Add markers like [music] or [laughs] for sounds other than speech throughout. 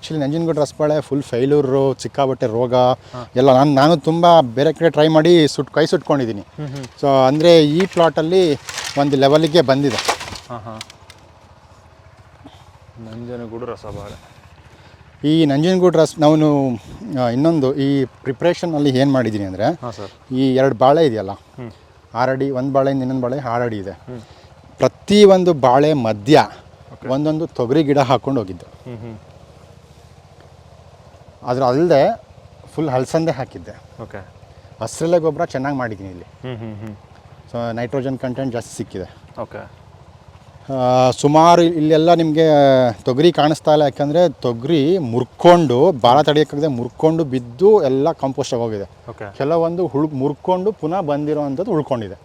Actually Nanjangud ರಸಬಾಳೆ full ಫೈಲೂರು ಸಿಕ್ಕಾಬಟ್ಟೆ ರೋಗ ಎಲ್ಲ ನಾನು ನಾನು ತುಂಬ ಬೇರೆ ಕಡೆ ಟ್ರೈ ಮಾಡಿ ಸುಟ್ ಕೈ ಸುಟ್ಕೊಂಡಿದ್ದೀನಿ ಸೊ ಅಂದರೆ ಈ ಪ್ಲಾಟಲ್ಲಿ ಒಂದು ಲೆವೆಲಿಗೆ ಬಂದಿದೆ. ನಂಜನಗೂಡು ರಸಬಾಳೆ ಈ ನಂಜನಗೂಡು ರಸ್ ನಾನು ಇನ್ನೊಂದು ಈ ಪ್ರಿಪ್ರೇಷನಲ್ಲಿ ಏನು ಮಾಡಿದ್ದೀನಿ ಅಂದರೆ ಈ ಎರಡು ಬಾಳೆ ಇದೆಯಲ್ಲ ಆರಡಿ ಒಂದು ಬಾಳೆಯಿಂದ ಇನ್ನೊಂದು ಬಾಳೆ ಆರಡಿ ಇದೆ. ಪ್ರತಿ ಒಂದು ಬಾಳೆ ಮಧ್ಯ ಒಂದೊಂದು ತೊಗರಿ ಗಿಡ ಹಾಕ್ಕೊಂಡು ಹೋಗಿದ್ದೆ. ಅದ್ರ ಅಲ್ಲದೆ ಫುಲ್ ಹಲಸಂದೆ ಹಾಕಿದ್ದೆ. ಓಕೆ ಹಸಿರೆಲೆ ಗೊಬ್ಬರ ಚೆನ್ನಾಗಿ ಮಾಡಿದ್ದೀನಿ ಇಲ್ಲಿ. ಹ್ಞೂ ಹ್ಞೂ ಹ್ಞೂ ಸೊ ನೈಟ್ರೋಜನ್ ಕಂಟೆಂಟ್ ಜಾಸ್ತಿ ಸಿಕ್ಕಿದೆ. ಓಕೆ ಸುಮಾರು ಇಲ್ಲೆಲ್ಲ ನಿಮಗೆ ತೊಗರಿ ಕಾಣಿಸ್ತಾ ಇಲ್ಲ ಯಾಕಂದರೆ ತೊಗರಿ ಮುರ್ಕೊಂಡು ಭಾಳ ತಡೆಯೋಕ್ಕಾಗದೆ ಮುರ್ಕೊಂಡು ಬಿದ್ದು ಎಲ್ಲ ಕಂಪೋಸ್ಟ್ ಓಕೆ ಕೆಲವೊಂದು ಹುಳ್ ಮುರ್ಕೊಂಡು ಪುನಃ ಬಂದಿರೋ ಅಂಥದ್ದು ಉಳ್ಕೊಂಡಿದೆ.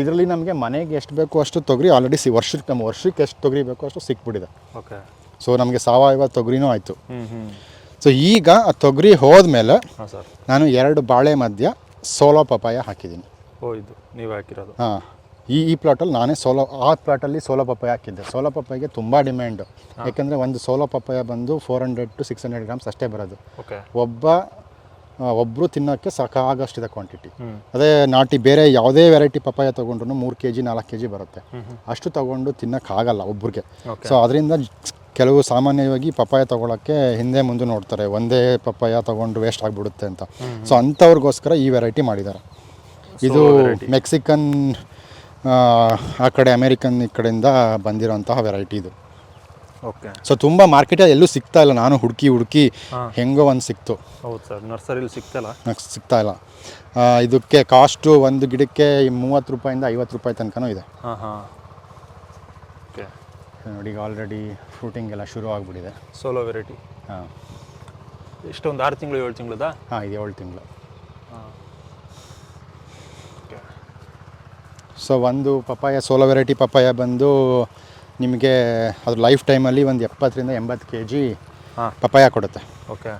ಇದರಲ್ಲಿ ನಮಗೆ ಮನೆಗೆ ಎಷ್ಟು ಬೇಕು ಅಷ್ಟು ತೊಗರಿ ಆಲ್ರೆಡಿ ಸಿ ವರ್ಷಕ್ಕೆ ನಮ್ಮ ವರ್ಷಕ್ಕೆ ಎಷ್ಟು ತೊಗರಿ ಬೇಕೋ ಅಷ್ಟು ಸಿಕ್ಬಿಟ್ಟಿದೆ. ಓಕೆ ಸೊ ನಮಗೆ ಸಾವಯವ ತೊಗರಿನೂ ಆಯಿತು. ಸೊ ಈಗ ಆ ತೊಗರಿ ಹೋದ್ಮೇಲೆ ಮೇಲೆ ಸರ್. ನಾನು ಎರಡು ಬಾಳೆ ಮಧ್ಯ ಸೋಲೋ ಪಪಾಯ ಹಾಕಿದ್ದೀನಿ. ಓ ಇದು ನೀವು ಹಾಕಿರೋದು. ಹಾಂ ಈ ಈ ಪ್ಲಾಟಲ್ಲಿ ನಾನೇ ಸೋಲೋ ಆ ಪ್ಲಾಟಲ್ಲಿ ಸೋಲೋ ಪಪ್ಪಾಯ ಹಾಕಿದ್ದೆ. ಸೋಲೋ ಪಪ್ಪಾಯಿಗೆ ತುಂಬ ಡಿಮ್ಯಾಂಡು ಯಾಕೆಂದರೆ ಒಂದು ಸೋಲೋ ಪಪ್ಪಾಯ ಬಂದು four hundred to six hundred grams ಅಷ್ಟೇ ಬರೋದು. ಓಕೆ. ಒಬ್ಬ ಒಬ್ಬರು ತಿನ್ನೋಕ್ಕೆ ಸಾಕಾಗೋಷ್ಟಿದೆ ಕ್ವಾಂಟಿಟಿ ಅದೇ ನಾಟಿ ಬೇರೆ ಯಾವುದೇ ವೆರೈಟಿ ಪಪ್ಪಾಯ ತೊಗೊಂಡ್ರು ಮೂರು ಕೆ ಜಿ ನಾಲ್ಕು ಕೆ ಜಿ ಬರುತ್ತೆ ಅಷ್ಟು ತೊಗೊಂಡು ತಿನ್ನೋಕ್ಕಾಗಲ್ಲ ಒಬ್ಬರಿಗೆ ಸೊ ಅದರಿಂದ ಕೆಲವು ಸಾಮಾನ್ಯವಾಗಿ ಪಪ್ಪಾಯ ತೊಗೊಳಕ್ಕೆ ಹಿಂದೆ ಮುಂದೆ ನೋಡ್ತಾರೆ ಒಂದೇ ಪಪ್ಪಾಯ ತೊಗೊಂಡು ವೇಸ್ಟ್ ಆಗಿಬಿಡುತ್ತೆ ಅಂತ. ಸೊ ಅಂಥವ್ರಿಗೋಸ್ಕರ ಈ ವೆರೈಟಿ ಮಾಡಿದ್ದಾರೆ. ಇದು ಮೆಕ್ಸಿಕನ್ ಆ, ಕಡೆ ಅಮೇರಿಕನ್ ಈ ಕಡೆಯಿಂದ ಬಂದಿರೋಂತಹ ವೆರೈಟಿ ಇದು. ಓಕೆ ಸೊ ತುಂಬ ಮಾರ್ಕೆಟಲ್ಲಿ ಎಲ್ಲೂ ಸಿಗ್ತಾ ಇಲ್ಲ. ನಾನು ಹುಡುಕಿ ಹುಡುಕಿ ಹೆಂಗೋ ಒಂದು ಸಿಕ್ತು. ಹೌದು ಸರ್. ನರ್ಸರಿಲಿ ಸಿಗ್ತಾಯಿಲ್ಲ ಸಿಗ್ತಾ ಇಲ್ಲ. ಇದಕ್ಕೆ ಕಾಸ್ಟು ಒಂದು ಗಿಡಕ್ಕೆ ಮೂವತ್ತು ರೂಪಾಯಿಂದ ಐವತ್ತು ರೂಪಾಯಿ ತನಕನೂ ಇದೆ. ಹಾಂ ಹಾಂ. ನೋಡಿ ಈಗ ಆಲ್ರೆಡಿ ಫ್ರೂಟಿಂಗ್ ಎಲ್ಲ ಶುರು ಆಗಿಬಿಟ್ಟಿದೆ. ಸೋಲೋ ವೆರೈಟಿ ಹಾಂ. ಎಷ್ಟೊಂದು ಆರು ತಿಂಗಳು ಏಳು ತಿಂಗಳದಾ? ಹಾಂ ಇದು ಏಳು ತಿಂಗಳು. ಸೊ ಒಂದು ಪಪ್ಪಾಯ ಸೋಲೋ ವೆರೈಟಿ ಪಪ್ಪಾಯ ಬಂದು ನಿಮಗೆ ಅದ್ರ ಲೈಫ್ ಟೈಮಲ್ಲಿ ಒಂದು ಎಪ್ಪತ್ತರಿಂದ ಎಂಬತ್ತು ಕೆ ಜಿ ಹಾಂ. ಪಪ್ಪಾಯ ಕೊಡುತ್ತೆ. ಓಕೆ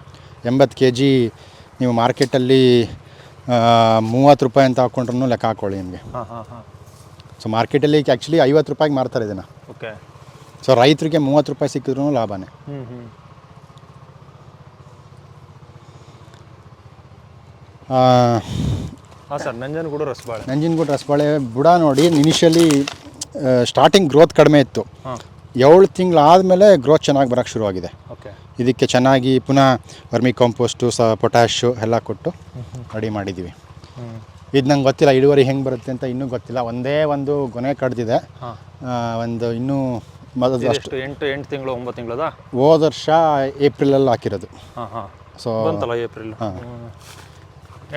ಎಂಬತ್ತು ಕೆ ಜಿ ನೀವು ಮಾರ್ಕೆಟಲ್ಲಿ ಮೂವತ್ತು ರೂಪಾಯಿ ಅಂತ ಹಾಕ್ಕೊಂಡ್ರೂ ಲೆಕ್ಕ ಹಾಕ್ಕೊಳ್ಳಿ ನಿಮಗೆ. ಹಾಂ ಹಾಂ ಹಾಂ. ಸೊ ಮಾರ್ಕೆಟಲ್ಲಿ ಆ್ಯಕ್ಚುಲಿ ಐವತ್ತು ರೂಪಾಯಿಗೆ ಮಾರ್ತಾರೆ ಇದನ್ನು. ಓಕೆ ಸೊ ರೈತರಿಗೆ ಮೂವತ್ತು ರೂಪಾಯಿ ಸಿಕ್ಕಿದ್ರೂ ಲಾಭನೇ. ಹ್ಞೂ ಹ್ಞೂ ಆ, ಹಾಂ ಸರ್ ನಂಜನಗೂಡು ರಸಬಾಳೆ. ನಂಜನಗೂಡು ರಸಬಾಳೆ ಬುಡ ನೋಡಿ ಇನಿಷಿಯಲಿ ಸ್ಟಾರ್ಟಿಂಗ್ ಗ್ರೋತ್ ಕಡಿಮೆ ಇತ್ತು. ಏಳು ತಿಂಗಳು ಆದಮೇಲೆ ಗ್ರೋತ್ ಚೆನ್ನಾಗಿ ಬರೋಕ್ಕೆ ಶುರುವಾಗಿದೆ. ಇದಕ್ಕೆ ಚೆನ್ನಾಗಿ ಪುನಃ ವರ್ಮಿ ಕಾಂಪೋಸ್ಟು ಸ ಪೊಟ್ಯಾಶು ಎಲ್ಲ ಕೊಟ್ಟು ರೆಡಿ ಮಾಡಿದ್ದೀವಿ ಇದು ನಂಗೆ ಗೊತ್ತಿಲ್ಲ ಇಳುವರಿ ಹೆಂಗೆ ಬರುತ್ತೆ ಅಂತ ಇನ್ನೂ ಗೊತ್ತಿಲ್ಲ. ಒಂದೇ ಒಂದು ಗೊನೆ ಕಡ್ದಿದೆ. ಒಂದು ಇನ್ನೂ ಮೊದಲು ಅಷ್ಟು ಎಷ್ಟು? ಎಂಟು ಎಂಟು ತಿಂಗಳು ಒಂಬತ್ತು ತಿಂಗಳದ? ಹೋದ ವರ್ಷ ಏಪ್ರಿಲಲ್ಲಿ ಹಾಕಿರೋದು. ಹಾಂ ಹಾಂ. ಸೊ ಬಂತಲ್ಲ ಏಪ್ರಿಲ್? ಹಾಂ.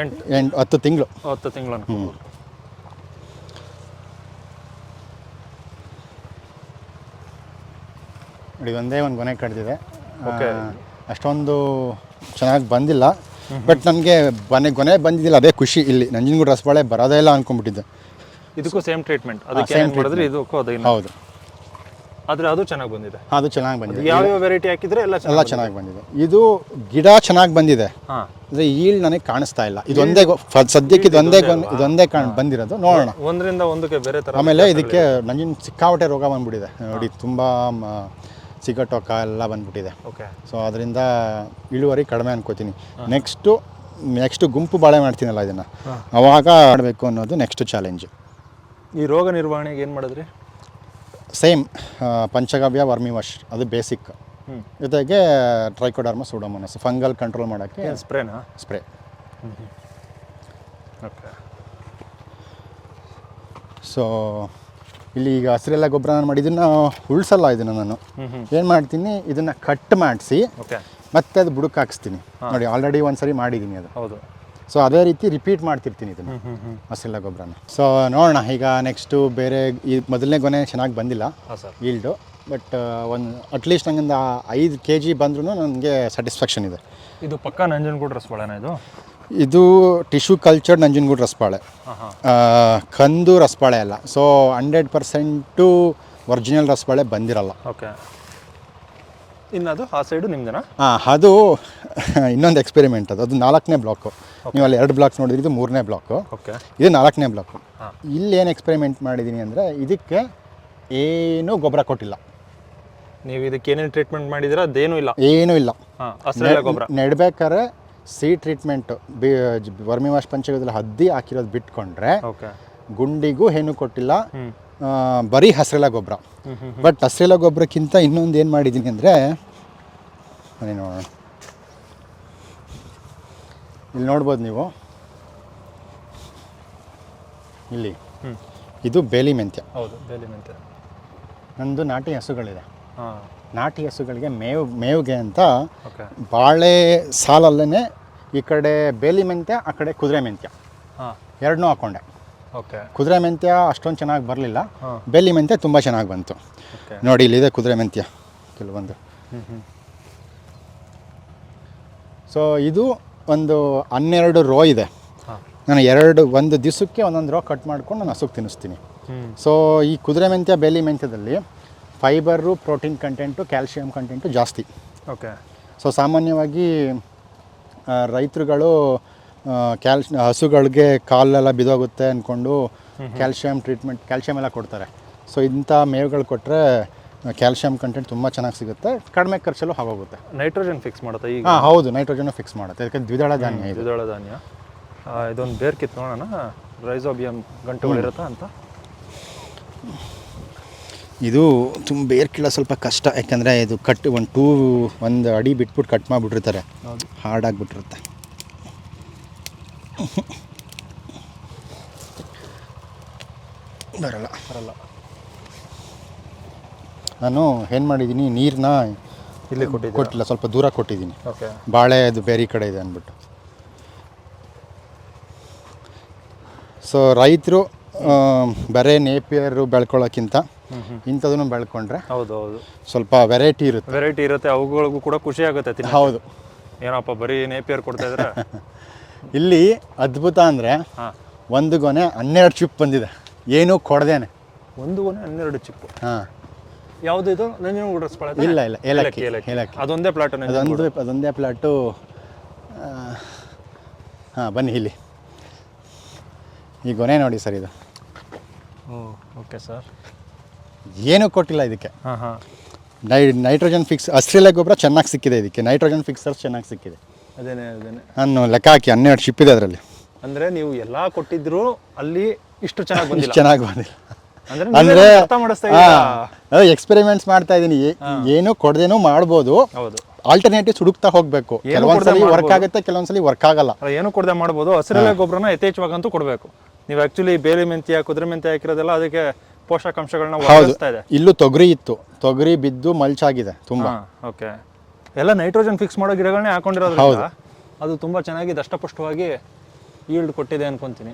ಎಂಟು. ಎಂಟು ಹತ್ತು ತಿಂಗಳು. ಹತ್ತು ತಿಂಗಳು ಅನ್ಕೋಬೋದು ನೋಡಿ ಒಂದೇ ಒಂದು ಗೊನೆ ಕಡ್ದಿದೆ. ಓಕೆ. ಅಷ್ಟೊಂದು ಚೆನ್ನಾಗಿ ಬಂದಿಲ್ಲ. ಬಟ್ ನನಗೆ ಬನೆ ಗೊನೆ ಬಂದಿದ್ದಿಲ್ಲ. ಅದೇ ಖುಷಿ ಇಲ್ಲಿ. ನಂಜನಗೂಡು ರಸಬಾಳೆ ಬರೋದೇ ಇಲ್ಲ ಅಂದ್ಕೊಂಡ್ಬಿಟ್ಟಿದ್ದೆ ಇದಕ್ಕೂ ಸೇಮ್ ಟ್ರೀಟ್ಮೆಂಟ್. ಅದಕ್ಕೆ same ಏನು ಮಾಡಿದ್ರೆ? ಇದಕ್ಕೂ ಅದೇ ಹೌದು. ಆದರೆ ಅದು ಚೆನ್ನಾಗಿ ಬಂದಿದೆ. ಅದು ಚೆನ್ನಾಗಿ ಬಂದಿದೆ. ಯಾವ್ಯಾವ ವೆರೈಟಿ ಹಾಕಿದ್ರೆ ಎಲ್ಲ ಎಲ್ಲ ಚೆನ್ನಾಗಿ ಬಂದಿದೆ. ಇದು ಗಿಡ ಚೆನ್ನಾಗಿ ಬಂದಿದೆ. ಅಂದರೆ ಈಳ್ ನನಗೆ ಕಾಣಿಸ್ತಾ ಇಲ್ಲ. ಇದೊಂದೇ ಸದ್ಯಕ್ಕೆ ಇದೊಂದೇ ಇದೊಂದೇ ಕಾಣ್ ಬಂದಿರೋದು. ನೋಡೋಣ. ಒಂದರಿಂದ ಒಂದಕ್ಕೆ ಬೇರೆ ಥರ ಆಮೇಲೆ ಇದಕ್ಕೆ ನಂಜಿನ ಸಿಕ್ಕಾಪಟ್ಟೆ ರೋಗ ಬಂದ್ಬಿಟ್ಟಿದೆ. ನೋಡಿ ತುಂಬ ಸಿಗಟೋಕ ಎಲ್ಲ ಬಂದ್ಬಿಟ್ಟಿದೆ. ಓಕೆ. ಸೊ ಅದರಿಂದ ಇಳುವರಿ ಕಡಿಮೆ ಅನ್ಕೋತೀನಿ. ನೆಕ್ಸ್ಟು ನೆಕ್ಸ್ಟ್ ಗುಂಪು ಬಾಳೆ ಮಾಡ್ತೀನಲ್ಲ ಇದನ್ನು. ಅವಾಗ ಮಾಡಬೇಕು ಅನ್ನೋದು ನೆಕ್ಸ್ಟ್ ಚಾಲೆಂಜ್ ಈ ರೋಗ ನಿರ್ವಹಣೆಗೆ ಏನು ಮಾಡಿದ್ರಿ? ಸೇಮ್ ಪಂಚಗವ್ಯ ವರ್ಮಿ ವಾಶ್ ಅದು ಬೇಸಿಕ್. ಜೊತೆಗೆ ಟ್ರೈಕೋಡರ್ಮ ಸೂಡೋಮೋನಸ್ ಫಂಗಲ್ ಕಂಟ್ರೋಲ್ ಮಾಡೋಕ್ಕೆ ಸ್ಪ್ರೇನಾ? ಸ್ಪ್ರೇ. ಓಕೆ. ಸೊ ಇಲ್ಲಿ ಈಗ ಹಸಿರೆಲ್ಲ ಗೊಬ್ಬರ ನಾನು ಮಾಡಿ ಇದನ್ನು ಉಳಿಸಲ್ಲ ಇದನ್ನು ನಾನು. ಏನು ಮಾಡ್ತೀನಿ ಇದನ್ನು ಕಟ್ ಮಾಡಿಸಿ ಮತ್ತೆ ಅದು ಬುಡಕ್ಕೆ ಹಾಕಿಸ್ತೀನಿ. ನೋಡಿ ಆಲ್ರೆಡಿ ಒಂದು ಸರಿ ಮಾಡಿದ್ದೀನಿ ಅದು. ಹೌದು. ಸೊ ಅದೇ ರೀತಿ ರಿಪೀಟ್ ಮಾಡ್ತಿರ್ತೀನಿ ಇದನ್ನು ಹ್ಞೂ ಗೊಬ್ಬರನ ಸೊ ನೋಡೋಣ ಈಗ ನೆಕ್ಸ್ಟು ಬೇರೆ ಈ ಮೊದಲನೇ ಗೊನೆ ಚೆನ್ನಾಗಿ ಬಂದಿಲ್ಲ ಈಲ್ಡು ಬಟ್ ಒಂದು ಅಟ್ಲೀಸ್ಟ್ ನನಗಿಂದ ಐದು ಕೆ ಜಿ ಬಂದ್ರೂ ನನಗೆ ಸ್ಯಾಟಿಸ್ಫ್ಯಾಕ್ಷನ್ ಇದೆ. ಇದು ಪಕ್ಕಾ ನಂಜನಗೂಡು ರಸಬಾಳೆನ ಇದು? ಇದು ಟಿಶ್ಯೂ ಕಲ್ಚರ್ಡ್ ನಂಜನಗೂಡು ರಸಬಾಳೆ. ಕಂದು ರಸಬಾಳೆ ಅಲ್ಲ. ಸೊ ಹಂಡ್ರೆಡ್ ಪರ್ಸೆಂಟು ಒರಿಜಿನಲ್ ರಸಬಾಳೆ ಬಂದಿರಲ್ಲ. ಓಕೆ. ಇನ್ನದು ಆ ಸೈಡು ನಿಮ್ದನ? ಹಾಂ ಅದು [laughs] ಇನ್ನೊಂದು ಎಕ್ಸ್ಪೆರಿಮೆಂಟ್ ಅದು. ಅದು ನಾಲ್ಕನೇ ಬ್ಲಾಕು ನೀವು ಅಲ್ಲಿ ಎರಡು ಬ್ಲಾಕ್ಸ್ ನೋಡಿದ್ರೆ ಇದು ಮೂರನೇ ಬ್ಲಾಕು ಓಕೆ ಇದು ನಾಲ್ಕನೇ ಬ್ಲಾಕು ಇಲ್ಲಿ ಏನು ಎಕ್ಸ್ಪೆರಿಮೆಂಟ್ ಮಾಡಿದ್ದೀನಿ ಅಂದರೆ ಇದಕ್ಕೆ ಏನೂ ಗೊಬ್ಬರ ಕೊಟ್ಟಿಲ್ಲ. ನೀವು ಇದಕ್ಕೆ ಏನೇನು ಟ್ರೀಟ್ಮೆಂಟ್ ಮಾಡಿದಿರ? ಅದೇನೂ ಇಲ್ಲ. ಏನೂ ಇಲ್ಲ. ಹಸಿರೆಲೆ ಗೊಬ್ಬರ. ನೆಡ್ಬೇಕಾದ್ರೆ C treatment B vermi wash ಪಂಚಗದಲ್ಲಿ ಹದ್ದಿ ಹಾಕಿರೋದು ಬಿಟ್ಕೊಂಡ್ರೆ ಗುಂಡಿಗೂ ಏನು ಕೊಟ್ಟಿಲ್ಲ. ಬರೀ ಹಸಿರೆಲೆ ಗೊಬ್ಬರ. ಬಟ್ ಹಸಿರೆಲೆ ಗೊಬ್ಬರಕ್ಕಿಂತ ಇನ್ನೊಂದು ಏನು ಮಾಡಿದ್ದೀನಿ ಅಂದರೆ ಬನ್ನಿ ನೋಡೋಣ. ಇಲ್ಲಿ ನೋಡ್ಬೋದು ನೀವು. ಇಲ್ಲಿ. ಇದು ಬೇಲಿ ಮೆಂತ್ಯ. ಹೌದು ಬೇಲಿ ಮೆಂತ್ಯ. ನಂದು ನಾಟಿ ಹಸುಗಳಿದೆ. ನಾಟಿ ಹಸುಗಳಿಗೆ ಮೇವು ಮೇವಿಗೆ ಅಂತ ಬಾಳೆ ಸಾಲಲ್ಲೇ ಈ ಕಡೆ ಬೇಲಿ ಮೆಂತ್ಯ ಆ ಕಡೆ ಕುದುರೆ ಮೆಂತ್ಯ. ಹಾಂ. ಎರಡನ್ನೂ ಹಾಕೊಂಡೆ. ಓಕೆ. ಕುದುರೆ ಮೆಂತ್ಯ ಅಷ್ಟೊಂದು ಚೆನ್ನಾಗಿ ಬರಲಿಲ್ಲ. ಬೇಲಿ ಮೆಂತ್ಯ ತುಂಬ ಚೆನ್ನಾಗಿ ಬಂತು. ನೋಡಿ ಇಲ್ಲಿದೆ ಕುದುರೆ ಮೆಂತ್ಯ. ಕೆಲವೊಂದು. ಹ್ಞೂ ಹ್ಞೂ ಸೊ ಇದು ಒಂದು ಹನ್ನೆರಡು ರೋ ಇದೆ. ನಾನು ಎರಡು ಒಂದು ದಿವಸಕ್ಕೆ ಒಂದೊಂದು ರೋ ಕಟ್ ಮಾಡ್ಕೊಂಡು ನಾನು ಹಸುಗೆ ತಿನ್ನಿಸ್ತೀನಿ. ಸೊ ಈ ಕುದುರೆ ಮೆಂತ್ಯ ಬೇಲಿ ಮೆಂತ್ಯದಲ್ಲಿ fibre protein content calcium content ಜಾಸ್ತಿ. ಓಕೆ. ಸೊ ಸಾಮಾನ್ಯವಾಗಿ ರೈತರುಗಳು ಕ್ಯಾಲ್ಶ್ ಹಸುಗಳಿಗೆ ಕಾಲೆಲ್ಲ ಬಿದೋಗುತ್ತೆ ಅಂದ್ಕೊಂಡು ಕ್ಯಾಲ್ಶಿಯಂ ಟ್ರೀಟ್ಮೆಂಟ್ ಕ್ಯಾಲ್ಶಿಯಂ ಎಲ್ಲ ಕೊಡ್ತಾರೆ. ಸೊ ಇಂಥ ಮೇವುಗಳು ಕೊಟ್ಟರೆ ಕ್ಯಾಲ್ಶಿಯಂ ಕಂಟೆಂಟ್ ತುಂಬ ಚೆನ್ನಾಗಿ ಸಿಗುತ್ತೆ. ಕಡಿಮೆ ಖರ್ಚಲ್ಲೂ ಆಗೋಗುತ್ತೆ. ನೈಟ್ರೋಜನ್ ಫಿಕ್ಸ್ ಮಾಡುತ್ತೆ ಈಗ? ಹಾಂ ಹೌದು ನೈಟ್ರೋಜನ್ ಫಿಕ್ಸ್ ಮಾಡುತ್ತೆ. ಯಾಕಂದ್ರೆ ದ್ವಿದಳ ಧಾನ್ಯ ಇದು. ದ್ವಿದಳ ಧಾನ್ಯ. ಆ, ಇದೊಂದು ಬೇರ್ ಕಿತ್ ನೋಡೋಣ. ರೈಸೋಬಿಯಂ ಗಂಟುಗಳಿರುತ್ತಾ ಅಂತ? ಇದು ತುಂಬ ಬೇರ್ ಕೀಳ ಸ್ವಲ್ಪ ಕಷ್ಟ. ಯಾಕಂದರೆ ಇದು ಕಟ್ ಒಂದು ಟೂ ಒಂದು ಅಡಿ ಬಿಟ್ಬಿಟ್ಟು ಕಟ್ ಮಾಡಿಬಿಟ್ಟಿರ್ತಾರೆ. ಹೌದು. ಹಾರ್ಡಾಗಿಬಿಟ್ಟಿರುತ್ತೆ ಬರಲ್ಲ. ಬರಲ್ಲ. ನಾನು ಏನು ಮಾಡಿದ್ದೀನಿ ನೀರನ್ನ ಇಲ್ಲಿ ಕೊಟ್ಟಿದ್ದೆ ಕೊಟ್ಟಿಲ್ಲ ಸ್ವಲ್ಪ ದೂರ ಕೊಟ್ಟಿದ್ದೀನಿ ಓಕೆ. ಬಾಳೆ ಅದು ಬೇರೆ ಕಡೆ ಇದೆ ಅಂದ್ಬಿಟ್ಟು. ಸೊ ರೈತರು ಬರೇ ನೇಪಿಯರು ಬೆಳ್ಕೊಳ್ಳೋಕ್ಕಿಂತ ಇಂಥದನ್ನು ಬೆಳ್ಕೊಂಡ್ರೆ ಹೌದು ಹೌದು. ಸ್ವಲ್ಪ ವೆರೈಟಿ ಇರುತ್ತೆ. ವೆರೈಟಿ ಇರುತ್ತೆ ಅವುಗಳಿಗೂ ಕೂಡ ಖುಷಿ ಆಗುತ್ತೆ ಹೌದು. ಏನಪ್ಪ ಬರೀ ನೇಪಿಯರ್ ಕೊಡ್ತಾ ಇದ್ರೆ [laughs] ಇಲ್ಲಿ ಅದ್ಭುತ ಅಂದರೆ ಒಂದು ಗೊನೆ ಹನ್ನೆರಡು ಚಿಪ್ ಬಂದಿದೆ. ಏನೂ ಕೊಡ್ದೇನೆ. ಒಂದು ಗೊನೆ ಹನ್ನೆರಡು ಚಿಪ್ಪು ಹಾಂ. ಯಾವುದು ಇದು ನಂಜನಗೂಡು ರಸಬಾಳೆ ಇಲ್ಲ ಇಲ್ಲ. ಏಲಕ್ಕಿ ಏಲಕ್ಕಿ ಅದೊಂದೇ ಪ್ಲಾಟ್ ಅದೊಂದು ಅದೊಂದೇ ಪ್ಲಾಟು ಹಾಂ ಬನ್ನಿ ಇಲ್ಲಿ. ಈ ಗೊನೆ ನೋಡಿ ಸರ್ ಇದು. Okay sir. ಏನೂ ಕೊಟ್ಟಿಲ್ಲ ಇದಕ್ಕೆ. ಹಾಂ ಹಾಂ. ನೈ ನೈಟ್ರೋಜನ್ ಫಿಕ್ಸ್ ಹಸಿರೆಲೆ ಗೊಬ್ಬರ ಚೆನ್ನಾಗಿ ಸಿಕ್ಕಿದೆ ಇದಕ್ಕೆ. ನೈಟ್ರೋಜನ್ ಫಿಕ್ಸರ್ಸ್ ಚೆನ್ನಾಗಿ ಸಿಕ್ಕಿದೆ. ಅದೇನೇ ಅದೇನೆ. ನಾನು ಲೆಕ್ಕ ಹಾಕಿ ಹನ್ನೆರಡು ಶಿಪ್ ಇದೆ ಅದರಲ್ಲಿ. ಅಂದ್ರೆ ನೀವು ಎಲ್ಲಾ ಕೊಟ್ಟಿದ್ರು ಅಲ್ಲಿ ಇಷ್ಟು ಚೆನ್ನಾಗಿ ಚೆನ್ನಾಗಿ ಬಂದಿಲ್ಲ. ಅಂದ್ರೆ ಅರ್ಥ ಮಾಡಿಸ್ತಾ ಇದ್ದೀರಾ? ಎಕ್ಸ್ಪೆರಿಮೆಂಟ್ಸ್ ಮಾಡ್ತಾ ಇದೀನಿ. ಏನು ಕೊಡದೇನು ಮಾಡ್ಬೋದು. ಹೌದು. ಆಲ್ಟರ್ನೇಟಿವ್ಸ್ ಹುಡುಕ್ತಾ ಹೋಗ್ಬೇಕು. ಕೆಲವೊಂದ್ಸಲಿ ವರ್ಕ್ ಆಗುತ್ತೆ ಕೆಲವೊಂದ್ಸಲಿ ವರ್ಕ್ ಆಗಲ್ಲ. ಏನು ಕೊಡದೆ ಮಾಡ್ಬೋದು. ಹಸಿರೆಲೆ ಗೊಬ್ಬರನ ಯಥೇಚ್ಛವಾಗಂತೂ ಕೊಡಬೇಕು. ನೀವು ಆಕ್ಚುಲಿ ಬೇರೆ ಮೆಂತ್ಯ ಕುದುರೆ ಮೆಂತ್ಯ ಹಾಕಿರೋದೆಲ್ಲ ಅದಕ್ಕೆ ಪೋಷಕಾಂಶಗಳನ್ನ ಒದಗಿಸ್ತಾ ಇದೆ. ಇಲ್ಲೂ ತೊಗರಿ ಇತ್ತು. ತೊಗರಿ ಬಿದ್ದು ಮಲ್ಚ್ ಆಗಿದೆ ತುಂಬಾ ಓಕೆ ಎಲ್ಲ ನೈಟ್ರೋಜನ್ ಫಿಕ್ಸ್ ಮಾಡೋ ಗಿಡಗಳನ್ನೇ ಹಾಕೊಂಡಿರೋದ್ರಿಂದ ಅದು ತುಂಬಾ ಚೆನ್ನಾಗಿ ದಷ್ಟಪುಷ್ಟವಾಗಿ ಈಲ್ಡ್ ಕೊಟ್ಟಿದೆ ಅನ್ಕೊಂತೀನಿ.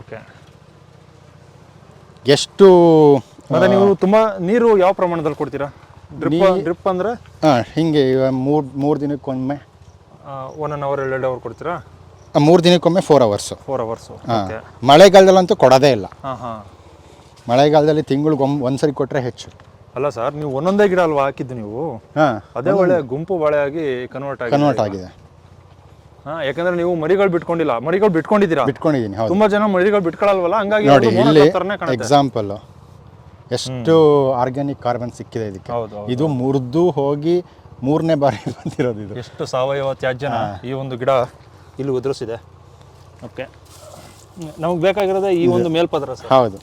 ಓಕೆ ಎಷ್ಟು ಮತ್ತೆ ನೀವು ತುಂಬಾ ನೀರು ಯಾವ ಪ್ರಮಾಣದಲ್ಲಿ ಕೊಡ್ತೀರಾ? ಡ್ರಿಪ್ ಡ್ರಿಪ್ ಅಂದ್ರೆ? ಹಾಂ ಹಿಂಗೆ ಮೂರು ಮೂರು ದಿನಕ್ಕೊಮ್ಮೆ. ಒನ್ ಅನ್ ಅವರ್ ಎರಡು ಅವರ್ ಕೊಡ್ತೀರಾ? ಮೂರು ದಿನಕ್ಕೊಮ್ಮೆ ಫೋರ್ ಅವರ್ಸು ಫೋರ್ ಅವರ್ಸು ಹಾಂ ಮಳೆಗಾಲದಲ್ಲಂತೂ ಕೊಡೋದೇ ಇಲ್ಲ. ಹಾಂ ಹಾಂ. ಮಳೆಗಾಲದಲ್ಲಿ ತಿಂಗಳಿಗೆ ಒಂದು ಒಂದ್ಸರಿ ಕೊಟ್ಟರೆ ಹೆಚ್ಚು. ಅಲ್ಲ ಸರ್ ನೀವು ಒಂದೊಂದೇ ಗಿಡ ಅಲ್ವಾ ಹಾಕಿದ್ದು ನೀವು? ಹಾಂ ಅದೇ ಒಳ್ಳೆ ಗುಂಪು ಬಾಳೆ ಆಗಿ ಕನ್ವರ್ಟ್ ಆಗಿ ಕನ್ವರ್ಟ್ ಆಗಿದೆ. ಯಾಕಂದ್ರೆ ನೀವು ಮರಿಗಳು ಬಿಟ್ಕೊಂಡಿಲ್ಲ. ಮರಿಗಳು ಬಿಟ್ಕೊಂಡಿದ್ದೀರಾ? ಬಿಟ್ಕೊಂಡಿದ್ದೀನಿ ಹೌದು. ತುಂಬಾ ಜನ ಮರಿಗಳು ಬಿಟ್ಕೊಳ್ಳಲ್ವಲ್ಲ ಹಂಗಾಗಿ ನೋಡಿ ಇಲ್ಲಿ ಎಕ್ಸಾಂಪಲ್ ಎಷ್ಟು ಆರ್ಗ್ಯಾನಿಕ್ ಕಾರ್ಬನ್ ಸಿಕ್ಕಿದೆ ಇದಕ್ಕೆ. ಇದು ಮುರಿದು ಹೋಗಿ ಮೂರನೇ ಬಾರಿ [laughs] ಬಂದಿರೋದು ಇದು ಎಷ್ಟು ಸಾವಯವ ತ್ಯಾಜ್ಯನ ಈ ಒಂದು ಗಿಡ ಇಲ್ಲಿ ಉದುರಿಸಿದೆ. ಓಕೆ. ನಮಗೆ ಬೇಕಾಗಿರೋದೇ ಈ ಒಂದು ಮೇಲ್ಪದ್ರ ಸರ್. ಹೌದು.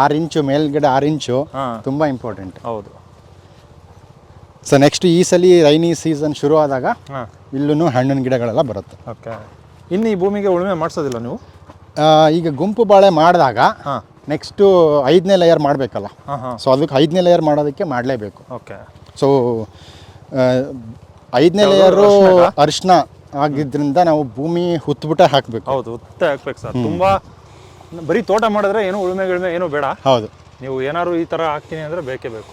ಆರು ಇಂಚು ಮೇಲ್ಗಡೆ ಆರು ಇಂಚು ತುಂಬ ಇಂಪಾರ್ಟೆಂಟ್ ಹೌದು. ಸೊ ನೆಕ್ಸ್ಟ್ ಈ ಸಲ ರೈನಿ ಸೀಸನ್ ಶುರು ಆದಾಗ ಇಲ್ಲೂ ಹಣ್ಣಿನ ಗಿಡಗಳೆಲ್ಲ ಬರುತ್ತೆ. ಓಕೆ. ಇನ್ನು ಈ ಭೂಮಿಗೆ ಉಳುಮೆ ಮಾಡಿಸೋದಿಲ್ಲ ನೀವು? ಆ, ಈಗ ಗುಂಪು ಬಾಳೆ ಮಾಡಿದಾಗ ಹಾ. ನೆಕ್ಸ್ಟು ಐದನೇ ಲೇಯರ್ ಮಾಡಬೇಕಲ್ಲ. ಸೊ ಅದಕ್ಕೆ ಐದನೇ ಲೇಯರ್ ಮಾಡೋದಕ್ಕೆ ಮಾಡಲೇಬೇಕು. ಓಕೆ. ಸೊ ಐದನೇ ಲೇಯರು ಅರಿಶಿನ ಆಗಿದ್ರಿಂದ ನಾವು ಭೂಮಿ ಹುತ್ತಬಿಟ್ಟೆ ಹಾಕಬೇಕು. ಹೌದು ಹುತ್ತೆ ಹಾಕ್ಬೇಕು ಸರ್. ತುಂಬಾ ಬರೀ ತೋಟ ಮಾಡಿದ್ರೆ ಏನು ಉಳುಮೆ ಗಿಳುಮೆ ಏನು ಬೇಡ. ಹೌದು. ನೀವು ಏನಾದ್ರು ಈ ತರ ಹಾಕ್ತೀನಿ ಅಂದ್ರೆ ಬೇಕೇ ಬೇಕು.